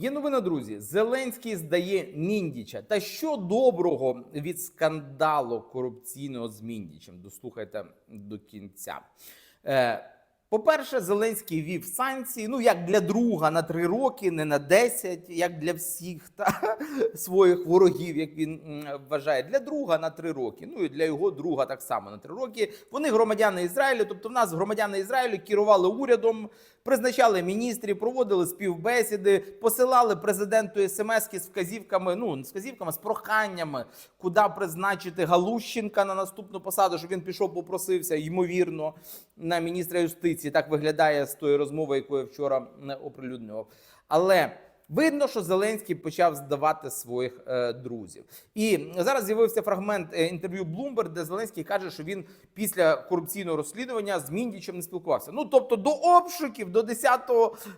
Є новина, друзі. Зеленський здає Міндіча. Та що доброго від скандалу корупційного з Міндічем? Дослухайте до кінця. Е, по-перше, Зеленський вів санкції, ну як для друга на три роки, не на 10, як для всіх та своїх ворогів, як він вважає, для друга на три роки. Ну і для його друга так само на три роки. Вони громадяни Ізраїлю, тобто в нас громадяни Ізраїлю керували урядом, призначали міністрів, проводили співбесіди, посилали президенту смс з вказівками, ну не вказівками, з проханнями, куди призначити Галущенка на наступну посаду, щоб він пішов, попросився, ймовірно, на міністра юстиції. Так виглядає з тої розмови, яку я вчора не оприлюднював. Але Видно, що Зеленський почав здавати своїх е, друзів. І зараз з'явився фрагмент е, інтерв'ю Bloomberg, де Зеленський каже, що він після корупційного розслідування з Міндічем не спілкувався. Ну тобто до обшуків, до 10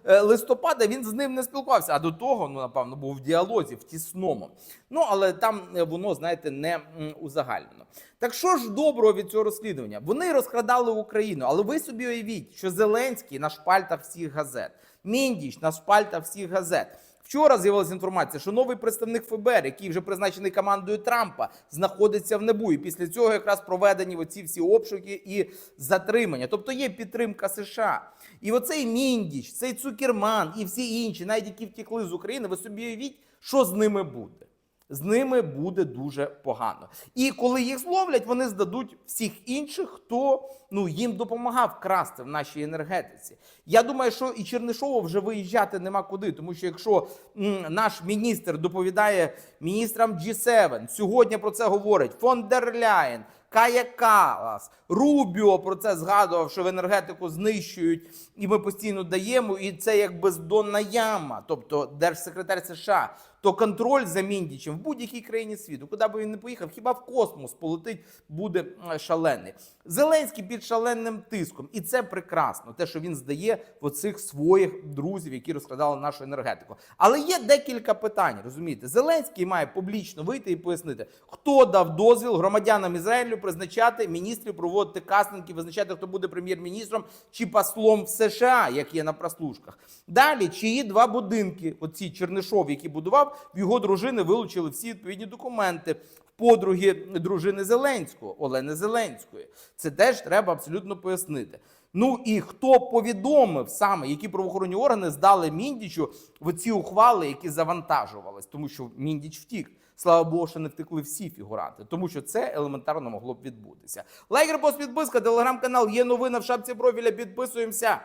е, листопада він з ним не спілкувався. А до того, ну напевно, був в діалозі в тісному. Ну але там е, воно, знаєте, не узагальнено. Так що ж доброго від цього розслідування? Вони розкрадали Україну, але ви собі уявіть, що Зеленський на шпальтах всіх газет, Міндіч на шпальтах всіх газет. Вчора з'явилася інформація, що новий представник ФБР, який вже призначений командою Трампа, знаходиться в НЕБУ. І після цього якраз проведені оці всі обшуки і затримання. Тобто є підтримка США. І оцей Міндіч, цей Цукерман і всі інші, навіть які втекли з України, ви собі уявіть, що з ними буде. З ними буде дуже погано. І коли їх зловлять, вони здадуть всіх інших, хто ну їм допомагав красти в нашій енергетиці. Я думаю, що і Чернишову вже виїжджати нема куди, тому що якщо м, наш міністр доповідає міністрам G7, сьогодні про це говорить фон дер Ляєн, Кая Калас, Рубіо про це згадував, що в енергетику знищують, і ми постійно даємо. І це як бездонна яма, тобто держсекретар США. То контроль за Міндічем в будь-якій країні світу, куди би він не поїхав, хіба в космос полетить буде е, шалений. Зеленський під шаленим тиском, і це прекрасно. Те, що він здає в оцих своїх друзів, які розкрадали нашу енергетику. Але є декілька питань. Розумієте, Зеленський має публічно вийти і пояснити, хто дав дозвіл громадянам Ізраїлю призначати міністрів, проводити кастинги, визначати, хто буде прем'єр-міністром чи послом в США, як є на прослушках. Далі чиї два будинки, оці Чернишов, які будував, в його дружини вилучили всі відповідні документи. В подруги дружини Зеленського, Олени Зеленської. Це теж треба абсолютно пояснити. Ну і хто повідомив саме, які правоохоронні органи здали Міндічу в ці ухвали, які завантажувались, тому що Міндіч втік. Слава Богу, що не втекли всі фігуранти, тому що це елементарно могло б відбутися. Лайк, репост, підписка, телеграм-канал, є новина в шапці профіля. Підписуємося.